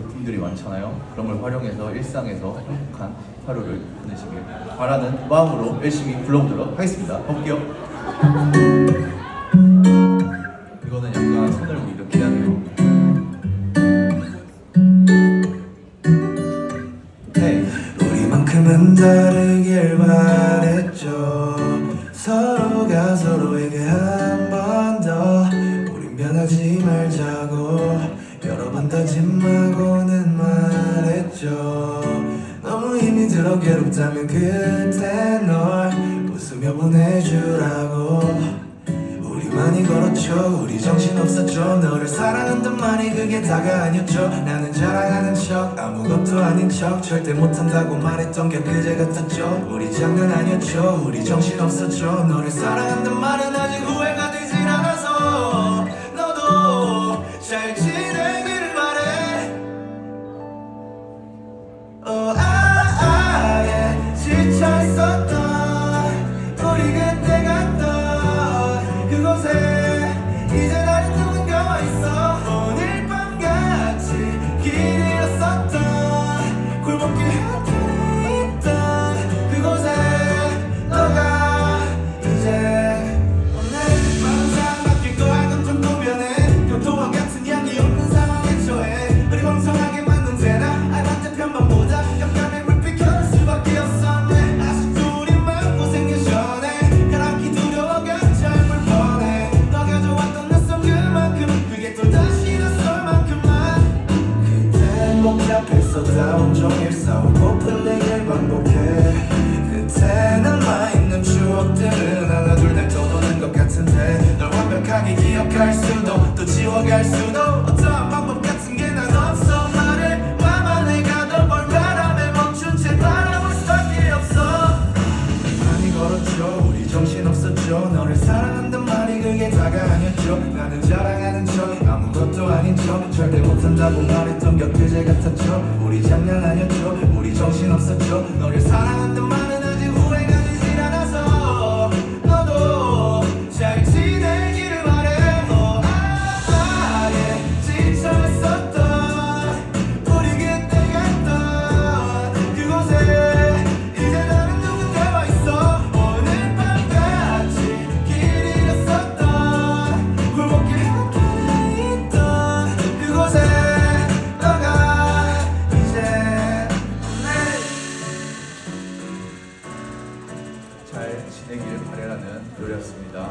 제품들이 많잖아요. 그런 걸 활용해서 일상에서 행복한 하루를 보내시길 바라는 마음으로 열심히 불러보도록 하겠습니다. 가볼게요. 이거는 약간 손을 이렇게 하는 거. 네. 우리만큼은 다르길 바랬죠 서로가 서로에게 한 번 더 우린 변하지 말자고 번 다짐하고는 말했죠. 너무 힘이 들어 괴롭다면 그때 널 웃으며 보내주라고. 우리 많이 걸었죠. 우리 정신 없었죠. 너를 사랑한단 말이 그게 다가 아니었죠. 나는 자랑하는 척 아무것도 아닌 척 절대 못한다고 말했던 게 그제 같았죠. 우리 장난 아니었죠. 우리 정신 없었죠. 너를 사랑한단 말은 아직 후회가 되 어, 아, 복잡했었다 온종일 싸우고픈 내일 반복해. 그때 남아있는 추억들은 하나 둘 날 떠도는 것 같은데. 널 완벽하게 기억할 수도 또 지워갈 수도. 어떠한 방법 같은 게 난 없어. 말을 와만 내가 널볼 바람에 멈춘 채 바라볼 수밖에 없어. 많이 걸었죠. 우리 정신 없었죠. 너를 사랑한단 말이 그게 다가 아니었죠. 나는 절대 못한다고 말했던 게 그제 같았죠. 우리 장난 아니었죠. 우리 정신 없었죠. 너를 달라는 노래였습니다.